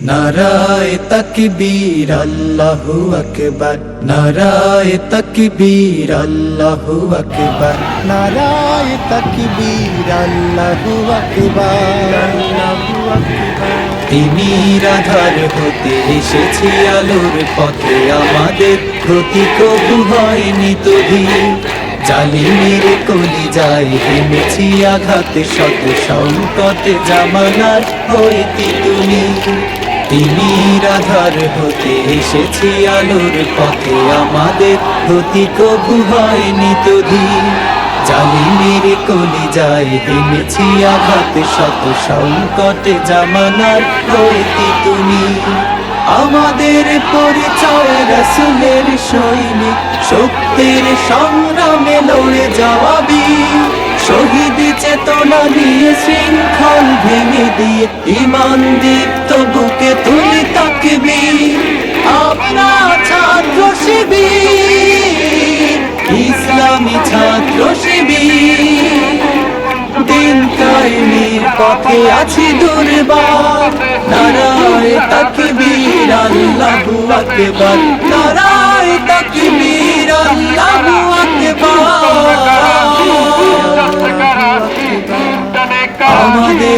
নারায় তকবীর আল্লাহু আকবার। নারায় তকবীর আল্লাহু আকবার। নারায় তকবীর আল্লাহু আকবার। তিনি রাধার হতে এসেছি আলোর পথে। আমাদের প্রতি কবু হয়নি তো জালিমের কলি যায় হেমেছি আঘাতে। শত সংকটে জামানার হইতি তুমি। তিনি রাধার হতে এসেছি আলোর পথে আমাদের। ক্ষতি কবু হয়নি তো জালিমের কলি যায়, হেমেছি আঘাতে, শত সংকটে জামানার হইতি তুমি। আমাদের পরিচয় রসুলের সৈনিক সত্যের সংগ্রামে লড়ে যাওয়াবি। শহীদ নিয়ে শৃঙ্খল ভেঙে দিয়ে ইমান দীপ্ত বুকে তুলি তাকবি। ছাত্র শিবির, ইসলামী ছাত্র শিবির। পথে আছি দুর্বার, নারায় তাকবীর, আল্লাহু আকবার, নারায়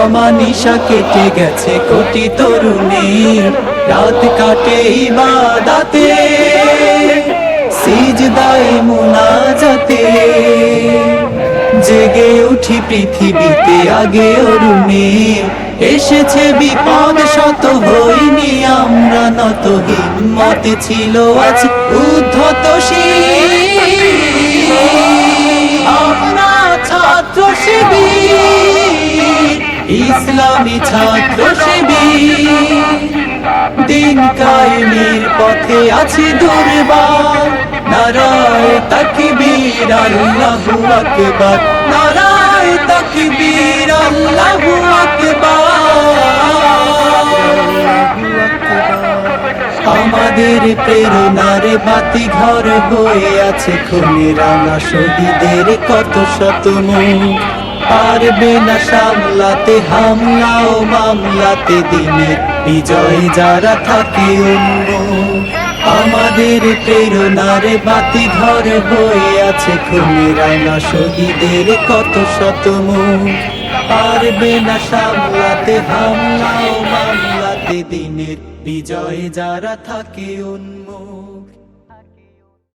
অমানিসা কেটে গেছে কোটি তরুণী। রাত কাটে ইবাদাতে, সিজদায় মুনাজাতে। জেগে উঠি পৃথিবীতে আগে অরুণে। এসেছে বিপদ শত হইনি, আমরা নত হিম্মতে ছিল আজ উদ্ধত শির। ইসলামী ছাত্র দিন কায়েমের পথে আছি দুর্বার। নারায় তাকবীর, আল্লাহু আকবার। নারায় তাকবীর, আল্লাহু আমাদের প্রেরণার বাতি ঘর হয়ে আছে খুনে রাঙা শহীদের কত শত মুখ পারবে না সামলাতে হামলা ও মামলাতে দিনের বিজয় যারা থাকে উন্মুখ আমাদের প্রেরণার বাতি ঘর হয়ে আছে খুনে রাঙা শহীদের কত শতম। পারবে না সামলাতে হামলা ও মামলাতে দিনের বিজয় যারা থাকে উন্মুখ